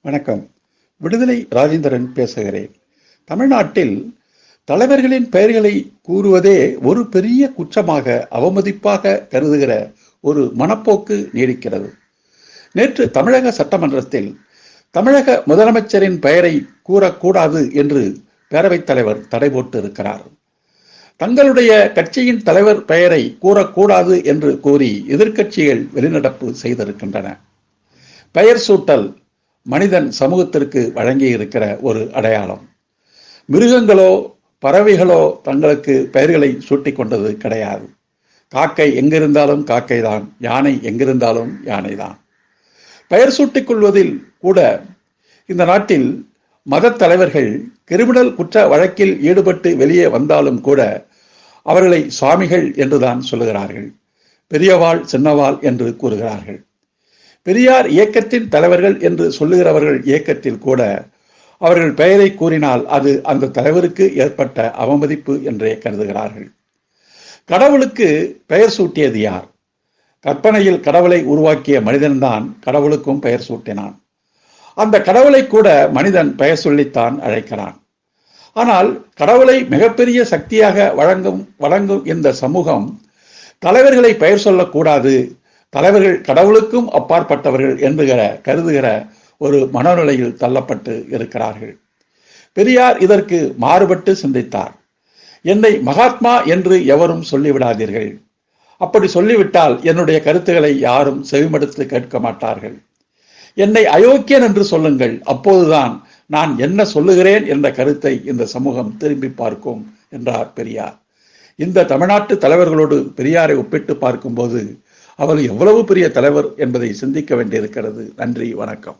வணக்கம். விடுதலை ராஜேந்திரன் பேசுகிறேன். தமிழ்நாட்டில் தலைவர்களின் பெயர்களை கூறுவதே ஒரு பெரிய குற்றமாக அவமதிப்பாக கருதுகிற ஒரு மனப்போக்கு நீடிக்கிறது. நேற்று தமிழக சட்டமன்றத்தில் தமிழக முதலமைச்சரின் பெயரை கூறக்கூடாது என்று பேரவைத் தலைவர் தடை போட்டு இருக்கிறார் தங்களுடைய கட்சியின் தலைவர் பெயரை கூறக்கூடாது என்று கூறி எதிர்க்கட்சிகள் வெளிநடப்பு செய்திருக்கின்றன. பெயர் சூட்டல் மனிதன் சமூகத்திற்கு வழங்கி இருக்கிற ஒரு அடையாளம். மிருகங்களோ பறவைகளோ தங்களுக்கு பெயர்களை சூட்டிக் கொண்டது கிடையாது. காக்கை எங்கிருந்தாலும் காக்கை தான் யானை எங்கிருந்தாலும் யானை தான் பெயர் சூட்டிக் கொள்வதில் கூட இந்த நாட்டில் மத தலைவர்கள் கிரிமினல் குற்ற வழக்கில் ஈடுபட்டு வெளியே வந்தாலும் கூட அவர்களை சுவாமிகள் என்றுதான் சொல்லுகிறார்கள். பெரியவாள் சின்னவாள் என்று கூறுகிறார்கள். பெரியார் இயக்கத்தின் தலைவர்கள் என்று சொல்லுகிறவர்கள் இயக்கத்தில் கூட அவர்கள் பெயரை கூறினால் அது அந்த தலைவருக்கு ஏற்பட்ட அவமதிப்பு என்றே கருதுகிறார்கள். கடவுளுக்கு பெயர் சூட்டியது யார்? கற்பனையில் கடவுளை உருவாக்கிய மனிதன்தான் கடவுளுக்கும் பெயர் சூட்டினான். அந்த கடவுளை கூட மனிதன் பெயர் சொல்லித்தான் அழைக்கிறான். ஆனால் கடவுளை மிகப்பெரிய சக்தியாக வழங்கும் வழங்கும் இந்த சமூகம் தலைவர்களை பெயர் சொல்லக்கூடாது தலைவர்கள் கடவுளுக்கும் அப்பாற்பட்டவர்கள் என்புகிற கருதுகிற ஒரு மனநிலையில் தள்ளப்பட்டு இருக்கிறார்கள். பெரியார் இதற்கு மாறுபட்டு சிந்தித்தார். என்னை மகாத்மா என்று எவரும் சொல்லிவிடாதீர்கள். அப்படி சொல்லிவிட்டால் என்னுடைய கருத்துக்களை யாரும் செவிமடுத்து கேட்க மாட்டார்கள். என்னை அயோக்கியன் என்று சொல்லுங்கள். அப்போதுதான் நான் என்ன சொல்லுகிறேன் என்ற கருத்தை இந்த சமூகம் திரும்பி பார்க்கும் என்றார் பெரியார். இந்த தமிழ்நாட்டு தலைவர்களோடு பெரியாரை ஒப்பிட்டு பார்க்கும்போது அவர் எவ்வளவு பெரிய தலைவர் என்பதை சிந்திக்க வேண்டியிருக்கிறது. நன்றி வணக்கம்.